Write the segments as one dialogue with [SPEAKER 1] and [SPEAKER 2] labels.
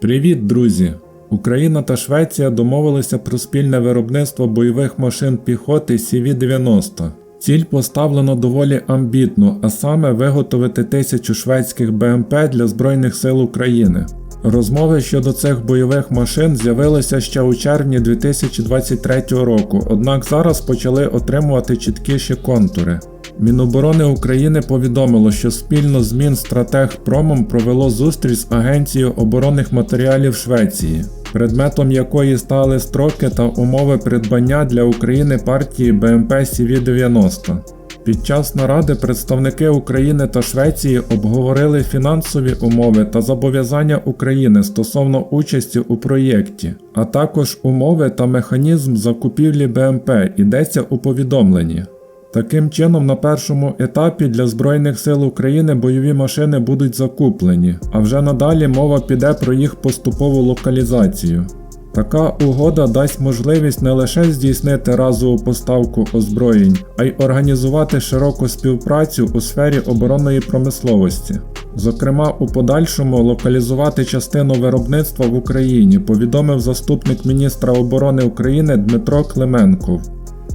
[SPEAKER 1] Привіт, друзі! Україна та Швеція домовилися про спільне виробництво бойових машин піхоти CV-90. Ціль поставлено доволі амбітно, а саме виготовити тисячу шведських БМП для Збройних сил України. Розмови щодо цих бойових машин з'явилися ще у червні 2023 року, однак зараз почали отримувати чіткіші контури. Міноборони України повідомило, що спільно з Мінстратегпромом провело зустріч з Агенцією оборонних матеріалів Швеції, предметом якої стали строки та умови придбання для України партії БМП CV-90. Під час наради представники України та Швеції обговорили фінансові умови та зобов'язання України стосовно участі у проєкті, а також умови та механізм закупівлі БМП йдеться у повідомленні. Таким чином, на першому етапі для Збройних сил України бойові машини будуть закуплені, а вже надалі мова піде про їх поступову локалізацію. Така угода дасть можливість не лише здійснити разову поставку озброєнь, а й організувати широку співпрацю у сфері оборонної промисловості. Зокрема, у подальшому локалізувати частину виробництва в Україні, повідомив заступник міністра оборони України Дмитро Клименков.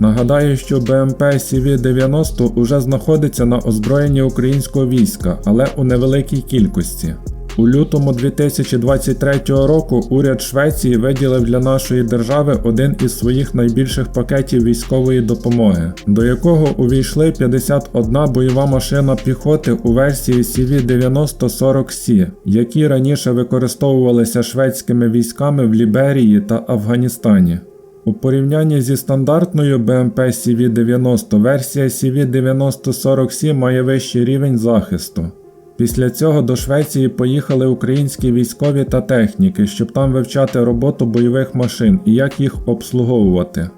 [SPEAKER 1] Нагадаю, що БМП CV-90 уже знаходиться на озброєнні українського війська, але у невеликій кількості. У лютому 2023 року уряд Швеції виділив для нашої держави один із своїх найбільших пакетів військової допомоги, до якого увійшли 51 бойова машина піхоти у версії CV-9040C, які раніше використовувалися шведськими військами в Ліберії та Афганістані. У порівнянні зі стандартною БМП CV-90 версія CV-9040C має вищий рівень захисту. Після цього до Швеції поїхали українські військові та техніки, щоб там вивчати роботу бойових машин і як їх обслуговувати.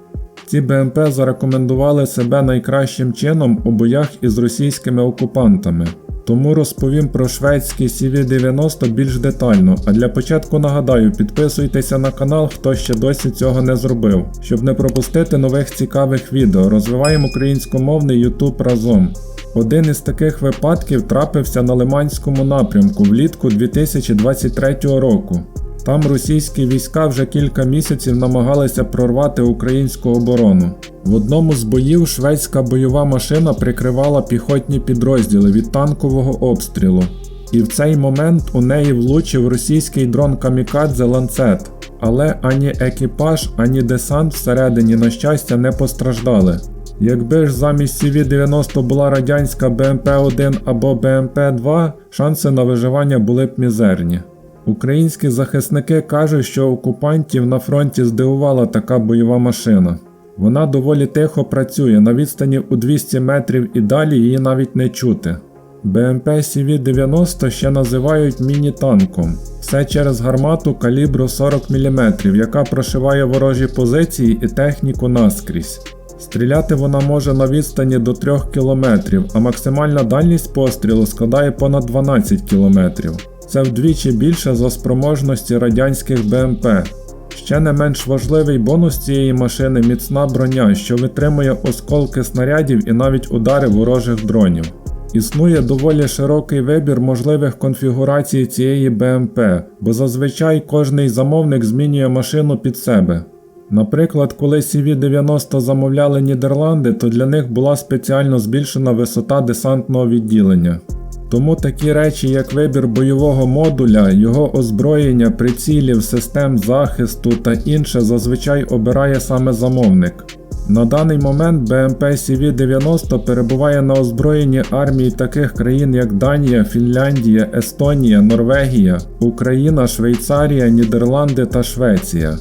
[SPEAKER 1] Ці БМП зарекомендували себе найкращим чином у боях із російськими окупантами. Тому розповім про шведський CV-90 більш детально, а для початку нагадаю, підписуйтеся на канал, хто ще досі цього не зробив, щоб не пропустити нових цікавих відео. Розвиваємо українськомовний YouTube разом. Один із таких випадків трапився на Лиманському напрямку влітку 2023 року. Там російські війська вже кілька місяців намагалися прорвати українську оборону. В одному з боїв шведська бойова машина прикривала піхотні підрозділи від танкового обстрілу, і в цей момент у неї влучив російський дрон Камікадзе Ланцет. Але ані екіпаж, ані десант всередині, на щастя, не постраждали. Якби ж замість CV-90 була радянська БМП-1 або БМП-2, шанси на виживання були б мізерні. Українські захисники кажуть, що окупантів на фронті здивувала така бойова машина. Вона доволі тихо працює на відстані у 200 метрів і далі її навіть не чути. БМП CV-90 ще називають міні-танком. Все через гармату калібру 40 мм, яка прошиває ворожі позиції і техніку наскрізь. Стріляти вона може на відстані до 3 км, а максимальна дальність пострілу складає понад 12 км. Це вдвічі більше за спроможності радянських БМП. Ще не менш важливий бонус цієї машини міцна броня, що витримує осколки снарядів і навіть удари ворожих дронів. Існує доволі широкий вибір можливих конфігурацій цієї БМП, бо зазвичай кожний замовник змінює машину під себе. Наприклад, коли CV-90 замовляли Нідерланди, то для них була спеціально збільшена висота десантного відділення. Тому такі речі, як вибір бойового модуля, його озброєння, прицілів, систем захисту та інше зазвичай обирає саме замовник. На даний момент БМП CV-90 перебуває на озброєнні армії таких країн, як Данія, Фінляндія, Естонія, Норвегія, Україна, Швейцарія, Нідерланди та Швеція.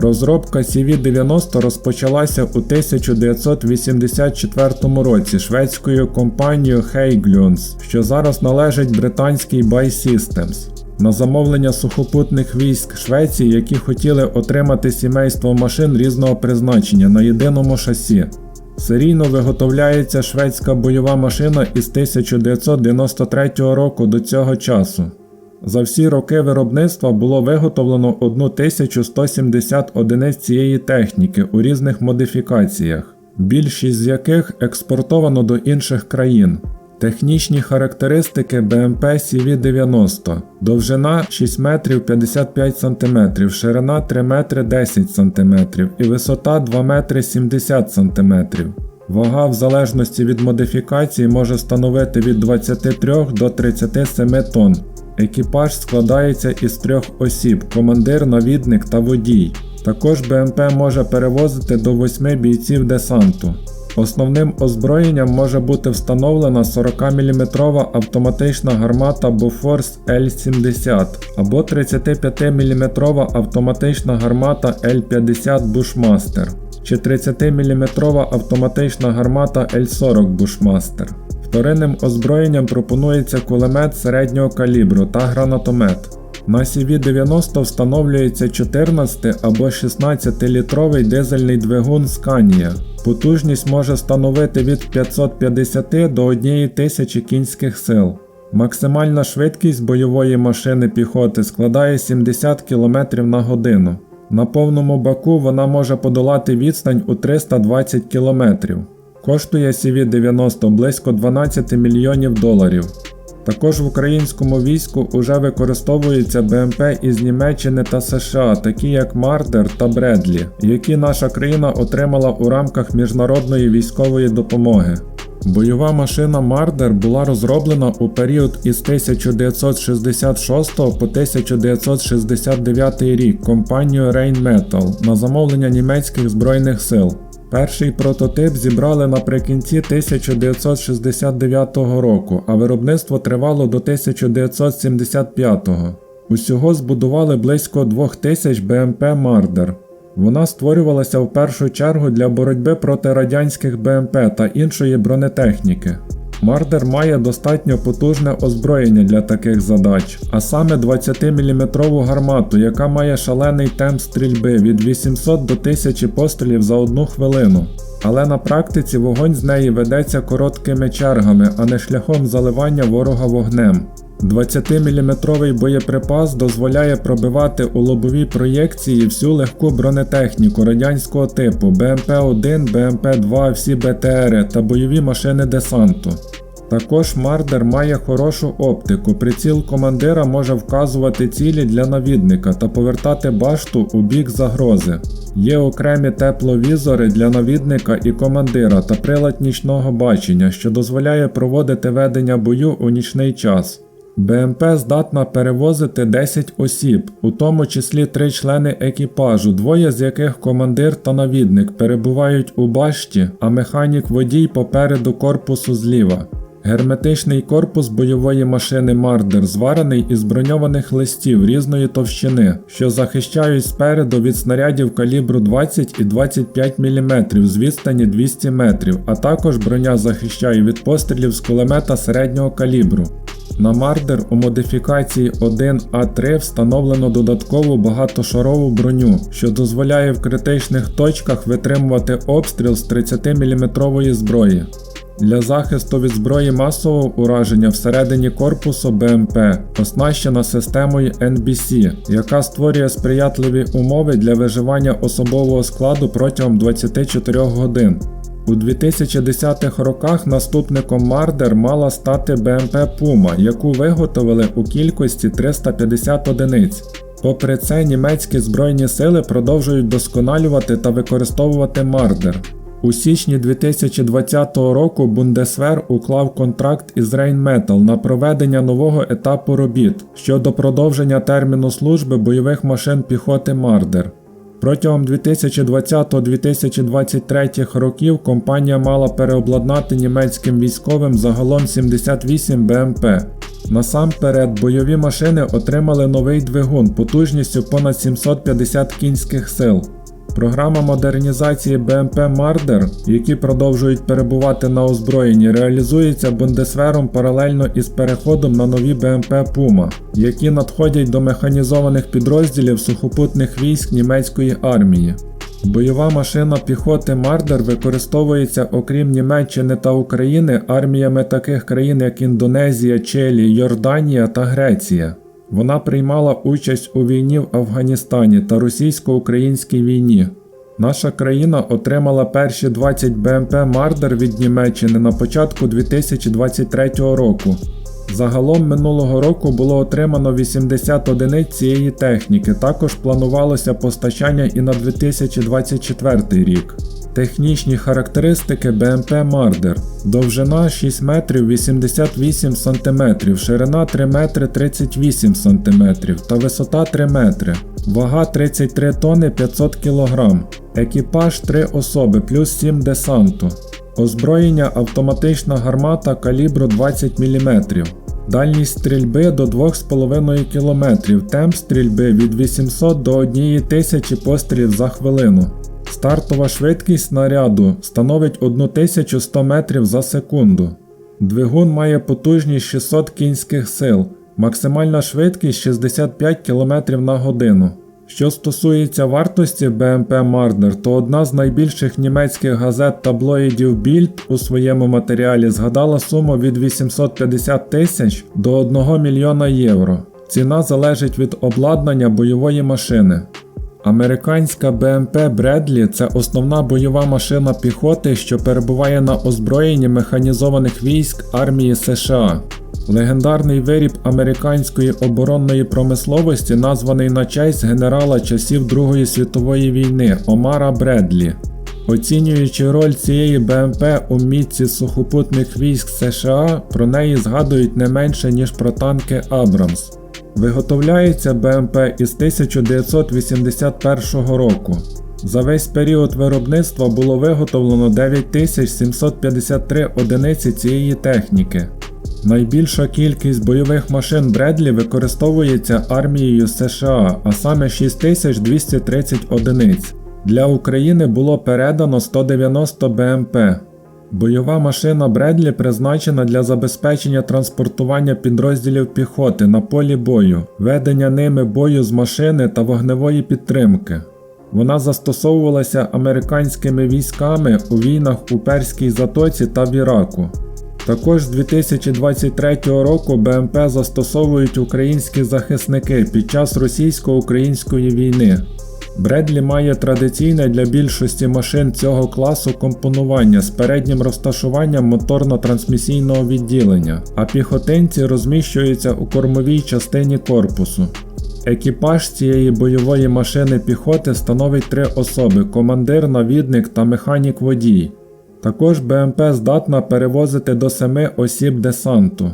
[SPEAKER 1] Розробка CV-90 розпочалася у 1984 році шведською компанією Hägglunds, що зараз належить британській Buy Systems. На замовлення сухопутних військ Швеції, які хотіли отримати сімейство машин різного призначення на єдиному шасі. Серійно виготовляється шведська бойова машина із 1993 року до цього часу. За всі роки виробництва було виготовлено 1170 одиниць цієї техніки у різних модифікаціях, більшість з яких експортовано до інших країн. Технічні характеристики БМП CV-90. Довжина 6 метрів 55 см, ширина 3 метри 10 см і висота 2 метри 70 см. Вага в залежності від модифікації може становити від 23 до 37 тонн. Екіпаж складається із трьох осіб: командир, навідник та водій. Також БМП може перевозити до 8 бійців десанту. Основним озброєнням може бути встановлена 40-мм автоматична гармата Bofors L70 або 35-мм автоматична гармата L50 Bushmaster чи 30-мм автоматична гармата L40 Bushmaster. Вторинним озброєнням пропонується кулемет середнього калібру та гранатомет. На CV-90 встановлюється 14 або 16-літровий дизельний двигун Scania. Потужність може становити від 550 до 1000 кінських сил. Максимальна швидкість бойової машини піхоти складає 70 км на годину. На повному баку вона може подолати відстань у 320 км. Коштує CV-90 близько 12 мільйонів доларів. Також в українському війську уже використовуються БМП із Німеччини та США, такі як Мардер та Бредлі, які наша країна отримала у рамках міжнародної військової допомоги. Бойова машина Мардер була розроблена у період із 1966 по 1969 рік компанією Rheinmetall на замовлення німецьких збройних сил. Перший прототип зібрали наприкінці 1969 року, а виробництво тривало до 1975. Усього збудували близько 2000 БМП Мардер. Вона створювалася в першу чергу для боротьби проти радянських БМП та іншої бронетехніки. Мардер має достатньо потужне озброєння для таких задач, а саме 20-мм гармату, яка має шалений темп стрільби від 800 до 1000 пострілів за одну хвилину. Але на практиці вогонь з неї ведеться короткими чергами, а не шляхом заливання ворога вогнем. 20-мм боєприпас дозволяє пробивати у лобовій проєкції всю легку бронетехніку радянського типу БМП-1, БМП-2, всі БТРи та бойові машини десанту. Також Мардер має хорошу оптику. Приціл командира може вказувати цілі для навідника та повертати башту у бік загрози. Є окремі тепловізори для навідника і командира та прилад нічного бачення, що дозволяє проводити ведення бою у нічний час. БМП здатна перевозити 10 осіб, у тому числі 3 члени екіпажу, двоє з яких командир та навідник перебувають у башті, а механік водій попереду корпусу зліва. Герметичний корпус бойової машини Мардер зварений із броньованих листів різної товщини, що захищають спереду від снарядів калібру 20 і 25 мм з відстані 200 метрів, а також броня захищає від пострілів з кулемета середнього калібру. На Мардер у модифікації 1А3 встановлено додаткову багатошарову броню, що дозволяє в критичних точках витримувати обстріл з 30-мм зброї. Для захисту від зброї масового ураження всередині корпусу БМП оснащена системою NBC, яка створює сприятливі умови для виживання особового складу протягом 24 годин. У 2010-х роках наступником Мардер мала стати БМП Puma, яку виготовили у кількості 350 одиниць. Попри це, німецькі збройні сили продовжують досконалювати та використовувати Мардер. У січні 2020 року Бундесвер уклав контракт із Rheinmetall на проведення нового етапу робіт щодо продовження терміну служби бойових машин піхоти Мардер. Протягом 2020-2023 років компанія мала переобладнати німецьким військовим загалом 78 БМП. Насамперед, бойові машини отримали новий двигун потужністю понад 750 кінських сил. Програма модернізації БМП Мардер, які продовжують перебувати на озброєнні, реалізується Бундесвером паралельно із переходом на нові БМП Puma, які надходять до механізованих підрозділів сухопутних військ німецької армії. Бойова машина піхоти Мардер використовується окрім Німеччини та України арміями таких країн як Індонезія, Чилі, Йорданія та Греція. Вона приймала участь у війні в Афганістані та російсько-українській війні. Наша країна отримала перші 20 БМП Мардер від Німеччини на початку 2023 року. Загалом минулого року було отримано 80 одиниць цієї техніки. Також планувалося постачання і на 2024 рік. Технічні характеристики БМП Мардер. Довжина 6 метрів 88 см, ширина 3 метри 38 см та висота 3 метри. Вага 33 тонни 500 кг. Екіпаж 3 особи плюс 7 десанту. Озброєння автоматична гармата калібру 20 мм. Дальність стрільби до 2,5 км. Темп стрільби від 800 до 1000 пострілів за хвилину. Стартова швидкість снаряду становить 1100 метрів за секунду. Двигун має потужність 600 кінських сил, максимальна швидкість 65 км на годину. Що стосується вартості БМП Мардер, то одна з найбільших німецьких газет таблоїдів Bild у своєму матеріалі згадала суму від 850 тисяч до 1 мільйона євро. Ціна залежить від обладнання бойової машини. Американська БМП Бредлі це основна бойова машина піхоти, що перебуває на озброєнні механізованих військ армії США. Легендарний виріб американської оборонної промисловості, названий на честь генерала часів Другої світової війни Омара Бредлі. Оцінюючи роль цієї БМП у мітці сухопутних військ США, про неї згадують не менше ніж про танки Абрамс. Виготовляється БМП із 1981 року. За весь період виробництва було виготовлено 9753 одиниці цієї техніки. Найбільша кількість бойових машин Бредлі використовується армією США, а саме 6230 одиниць. Для України було передано 190 БМП. Бойова машина Бредлі призначена для забезпечення транспортування підрозділів піхоти на полі бою, ведення ними бою з машини та вогневої підтримки. Вона застосовувалася американськими військами у війнах у Перській Затоці та в Іраку. Також з 2023 року БМП застосовують українські захисники під час російсько-української війни. Бредлі має традиційне для більшості машин цього класу компонування з переднім розташуванням моторно-трансмісійного відділення, а піхотинці розміщуються у кормовій частині корпусу. Екіпаж цієї бойової машини піхоти становить три особи: командир, навідник та механік водій. Також БМП здатна перевозити до 7 осіб десанту.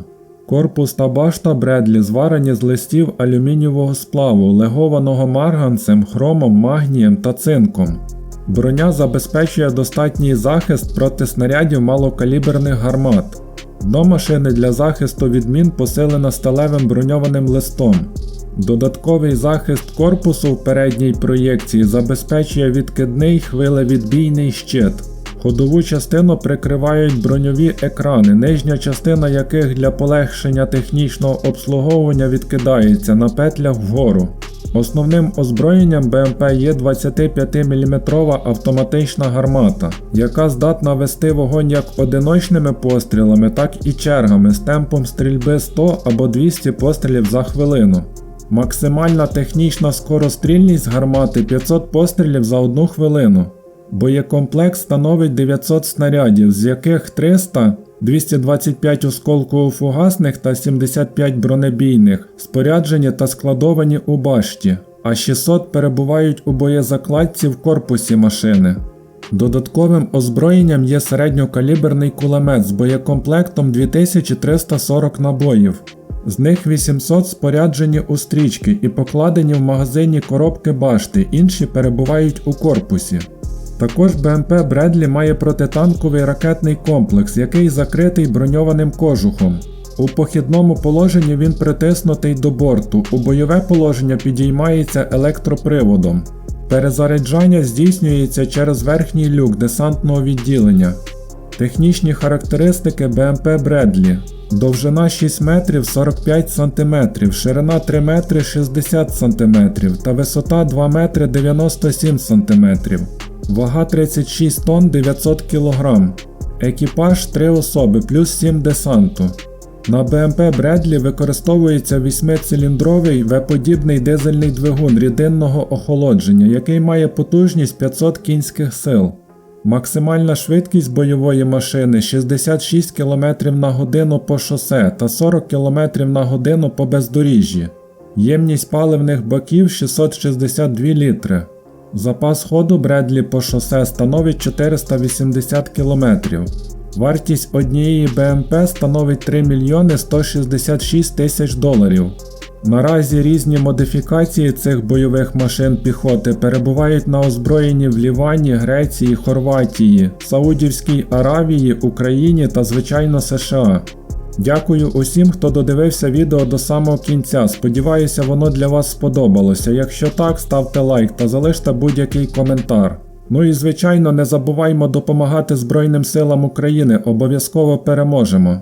[SPEAKER 1] Корпус та башта Бредлі зварені з листів алюмінієвого сплаву, легованого марганцем, хромом, магнієм та цинком. Броня забезпечує достатній захист проти снарядів малокаліберних гармат. Дно машини для захисту від мін посилено сталевим броньованим листом. Додатковий захист корпусу в передній проєкції забезпечує відкидний хвилевідбійний щит. Ходову частину прикривають броньові екрани, нижня частина яких для полегшення технічного обслуговування відкидається на петлях вгору. Основним озброєнням БМП є 25-мм автоматична гармата, яка здатна вести вогонь як одиночними пострілами, так і чергами з темпом стрільби 100 або 200 пострілів за хвилину. Максимальна технічна скорострільність гармати 500 пострілів за 1 хвилину. Боєкомплект становить 900 снарядів, з яких 300 225 осколково-фугасних та 75 бронебійних, споряджені та складовані у башті, а 600 перебувають у боєзакладці в корпусі машини. Додатковим озброєнням є середньокаліберний кулемет з боєкомплектом 2340 набоїв. З них 800 споряджені у стрічки і покладені в магазині коробки башти, інші перебувають у корпусі. Також БМП Бредлі має протитанковий ракетний комплекс, який закритий броньованим кожухом. У похідному положенні він притиснутий до борту, у бойове положення підіймається електроприводом. Перезаряджання здійснюється через верхній люк десантного відділення. Технічні характеристики БМП Бредлі. Довжина 6 метрів 45 см, ширина 3 метри 60 см та висота 2 метри 97 см. Вага 36 тонн 900 кг. Екіпаж 3 особи плюс 7 десанту. На БМП Бредлі використовується 8-циліндровий V-подібний дизельний двигун рідинного охолодження, який має потужність 500 кінських сил. Максимальна швидкість бойової машини 66 км на годину по шосе та 40 км на годину по бездоріжжі. Ємність паливних баків 662 літри. Запас ходу Бредлі по шосе становить 480 км. Вартість однієї БМП становить 3 мільйони 166 тисяч доларів. Наразі різні модифікації цих бойових машин піхоти перебувають на озброєнні в Лівані, Греції, Хорватії, Саудівській Аравії, Україні та звичайно США. Дякую усім, хто додивився відео до самого кінця. Сподіваюся, воно для вас сподобалося. Якщо так, ставте лайк та залиште будь-який коментар. Ну і звичайно, не забуваймо допомагати Збройним силам України, обов'язково переможемо.